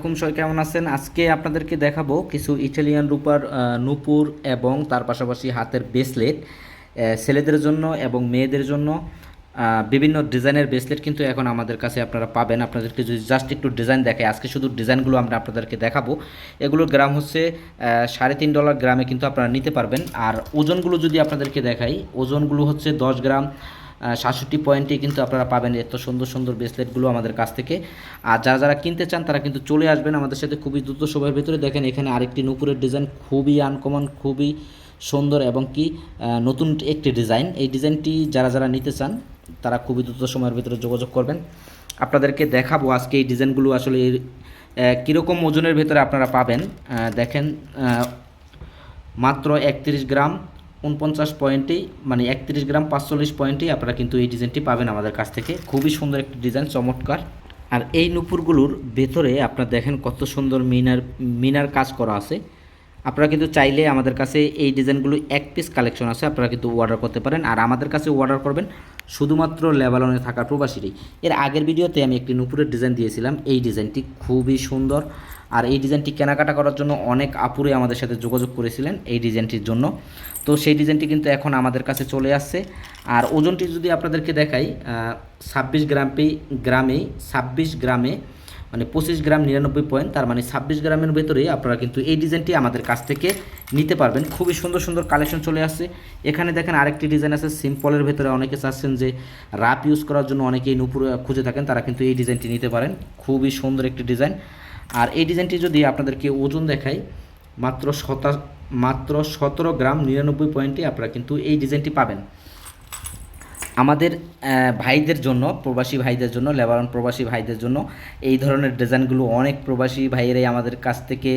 আলাইকুম সবাই কেমন আছেন? আজকে আপনাদেরকে দেখাবো কিছু ইটালিয়ান রূপার নূপুর এবং তার পাশাপাশি হাতের ব্রেসলেট ছেলেদের জন্য এবং মেয়েদের জন্য। বিভিন্ন ডিজাইনের ব্রেসলেট কিন্তু এখন আমাদের কাছে আপনারা পাবেন। আপনাদেরকে যদি জাস্ট একটু ডিজাইন দেখায় আজকে শুধু ডিজাইনগুলো আমরা আপনাদেরকে দেখাবো। এগুলোর গ্রাম হচ্ছে সাড়ে তিন ডলার গ্রামে কিন্তু আপনারা নিতে পারবেন। আর ওজনগুলো যদি আপনাদেরকে দেখাই, ওজনগুলো হচ্ছে দশ গ্রাম সাতষট্টি পয়েন্টে কিন্তু আপনারা পাবেন এত সুন্দর সুন্দর ব্রেসলেটগুলো আমাদের কাছ থেকে। আর যারা যারা কিনতে চান, তারা কিন্তু চলে আসবেন আমাদের সাথে খুবই দ্রুত সময়ের ভিতরে। দেখেন, এখানে আরেকটি নুপুরের ডিজাইন খুবই আনকমন খুবই সুন্দর এবং কি নতুন একটি ডিজাইন এই ডিজাইনটি যারা যারা নিতে চান, তারা খুবই দ্রুত সময়ের ভিতরে যোগাযোগ করবেন। আপনাদেরকে দেখাবো আজকে এই ডিজাইনগুলো আসলে কীরকম ওজনের ভিতরে আপনারা পাবেন। দেখেন মাত্র একত্রিশ গ্রাম উনপঞ্চাশ পয়েন্টেই মানে একত্রিশ গ্রাম পাঁচচল্লিশ পয়েন্টেই আপনারা কিন্তু এই ডিজাইনটি পাবেন আমাদের কাছ থেকে। খুবই সুন্দর একটি ডিজাইন চমৎকার। আর এই নুপুরগুলোর ভেতরে আপনারা দেখেন কত সুন্দর মিনার মিনার কাজ করা আছে। আপনারা কিন্তু চাইলে আমাদের কাছে এই ডিজাইনগুলো এক পিস কালেকশন আছে, আপনারা কিন্তু অর্ডার করতে পারেন। আর আমাদের কাছে অর্ডার করবেন শুধুমাত্র লেবালনে থাকা প্রবাসীরই। এর আগের ভিডিওতে আমি একটি নুপুরের ডিজাইন দিয়েছিলাম। এই ডিজাইনটি খুবই সুন্দর। আর এই ডিজাইনটি কেনাকাটা করার জন্য অনেক আপুরে আমাদের সাথে যোগাযোগ করেছিলেন এই ডিজাইনটির জন্য। তো সেই ডিজাইনটি কিন্তু এখন আমাদের কাছে চলে আসছে। আর ওজনটি যদি আপনাদেরকে দেখাই ছাব্বিশ গ্রামে গ্রামে, ছাব্বিশ গ্রামে মানে পঁচিশ গ্রাম নিরানব্বই পয়েন্ট, তার মানে ছাব্বিশ গ্রামের ভেতরে আপনারা কিন্তু এই ডিজাইনটি আমাদের কাছ থেকে নিতে পারবেন। খুবই সুন্দর সুন্দর কালেকশন চলে আসছে। এখানে দেখেন আরেকটি ডিজাইন আছে সিম্পলের ভেতরে অনেকে চাচ্ছেন যে রাপ ইউজ করার জন্য অনেকেই নুপুর খুঁজে থাকেন, তারা কিন্তু এই ডিজাইনটি নিতে পারেন। খুবই সুন্দর একটি ডিজাইন আর এই ডিজাইনটি যদি আপনাদেরকে ওজন দেখাই, মাত্র শতা মাত্র সতেরো গ্রাম নিরানব্বই পয়েন্টে আপনারা কিন্তু এই ডিজাইনটি পাবেন। আমাদের ভাইদের জন্য, প্রবাসী ভাইদের জন্য লেবারন প্রবাসী ভাইদের জন্য এই ধরনের ডিজাইনগুলো অনেক প্রবাসী ভাইয়েরাই আমাদের কাছ থেকে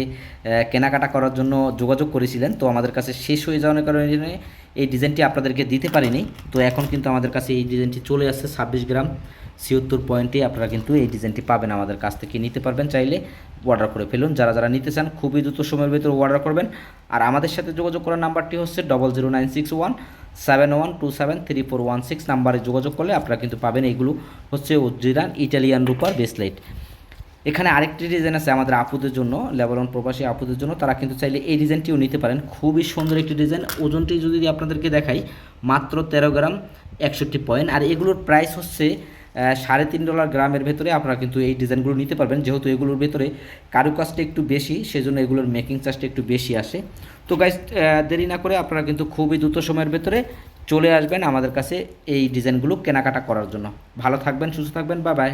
কেনাকাটা করার জন্য যোগাযোগ করেছিলেন। তো আমাদের কাছে শেষ হয়ে যাওয়ার কারণে এই ডিজাইনটি আপনাদেরকে দিতে পারিনি। তো এখন কিন্তু আমাদের কাছে এই ডিজাইনটি চলে আসছে ছাব্বিশ গ্রাম। ছিয়াত্তর পয়েন্টে আপনারা কিন্তু এই ডিজাইনটি পাবেন, আমাদের কাছ থেকে নিতে পারবেন চাইলে অর্ডার করে ফেলুন। যারা যারা নিতে চান, খুবই দ্রুত সময়ের ভিতরে অর্ডার করবেন। আর আমাদের সাথে যোগাযোগ করার নাম্বারটি হচ্ছে double zero nine six one seven one two seven three four one six নাম্বারে যোগাযোগ করলে আপনারা কিন্তু পাবেন এইগুলো হচ্ছে উজ্জিরান ইটালিয়ান রূপার ব্রেসলেট এখানে আরেকটি ডিজাইন আছে আমাদের আপুদের জন্য, লেবানন প্রবাসী আপুদের জন্য। তারা কিন্তু চাইলে এই ডিজাইনটিও নিতে পারেন। খুবই সুন্দর একটি ডিজাইন ওজনটি যদি আপনাদেরকে দেখাই, মাত্র তেরো গ্রাম একষট্টি পয়েন্ট। আর এগুলোর প্রাইস হচ্ছে সাড়ে তিন ডলার গ্রামের ভেতরে আপনারা কিন্তু এই ডিজাইনগুলো নিতে পারবেন। যেহেতু এগুলোর ভেতরে কারুকাজটা একটু বেশি, সেজন্য এগুলোর মেকিং চার্জটা একটু বেশি আসে। তো গাইজ দেরি না করে আপনারা কিন্তু খুবই দ্রুত সময়ের ভেতরে চলে আসবেন আমাদের কাছে এই ডিজাইনগুলো কেনাকাটা করার জন্য। ভালো থাকবেন, সুস্থ থাকবেন বা বাই